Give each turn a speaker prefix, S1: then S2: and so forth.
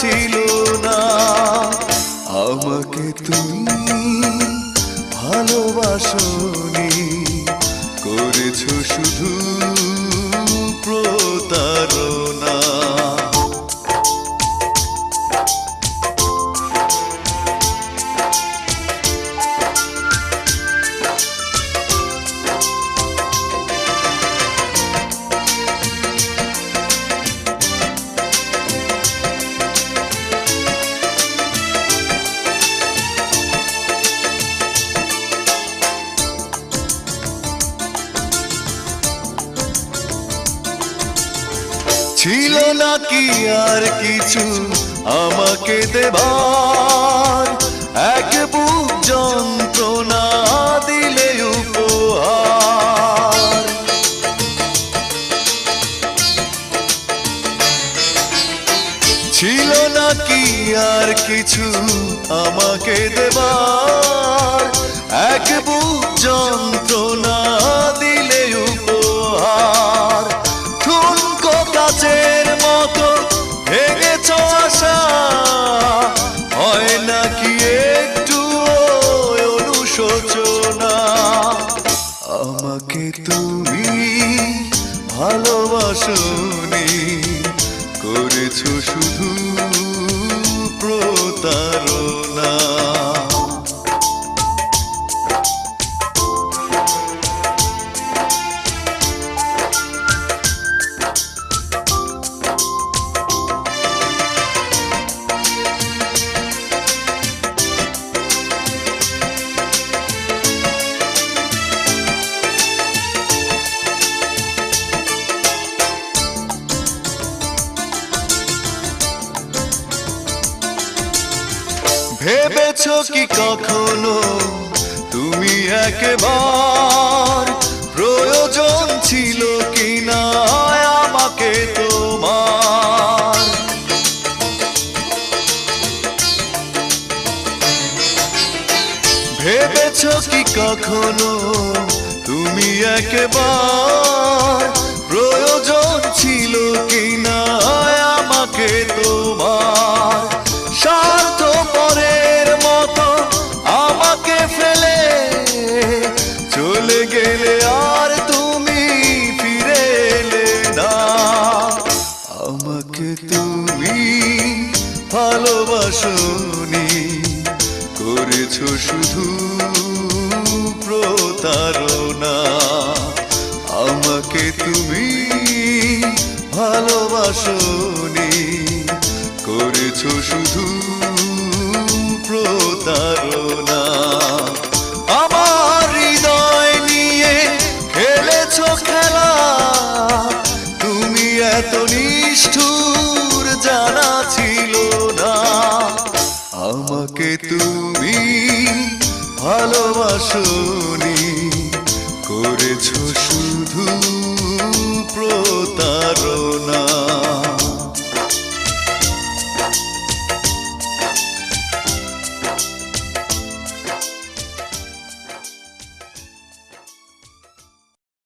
S1: ছিল না। আমাকে তুমি ভালোবাসনি করেছ শুধু প্রতারণা। ছিল নাকি আর কিছু আমাকে দেবার? এক বুক যন্ত্রণা দিলে উপহার। ছিল নাকি আর কিছু আমাকে দেবার? এক বুক যন্ত্রণা তুমি ভালোবাসনি করেছ শুধু ভেবেছ কি কখনো? তুমি একবার প্রয়োজন ছিল কি আমাকে তোমার। ভেবেছ কি কখনো? তুমি একবার প্রয়োজন ছিল কি না আমাকে তোমার। গেলে আর তুমি ফিরে এলে না। আমাকে তুমি ভালোবাসনি, করেছ শুধু প্রতারণা। আমাকে তুমি ভালোবাসনি, করেছ শুধু প্রতারণা। নিষ্ঠুর জানা ছিল না। আমাকে তুমি ভালোবাসনি করেছ শুধু প্রতারণা।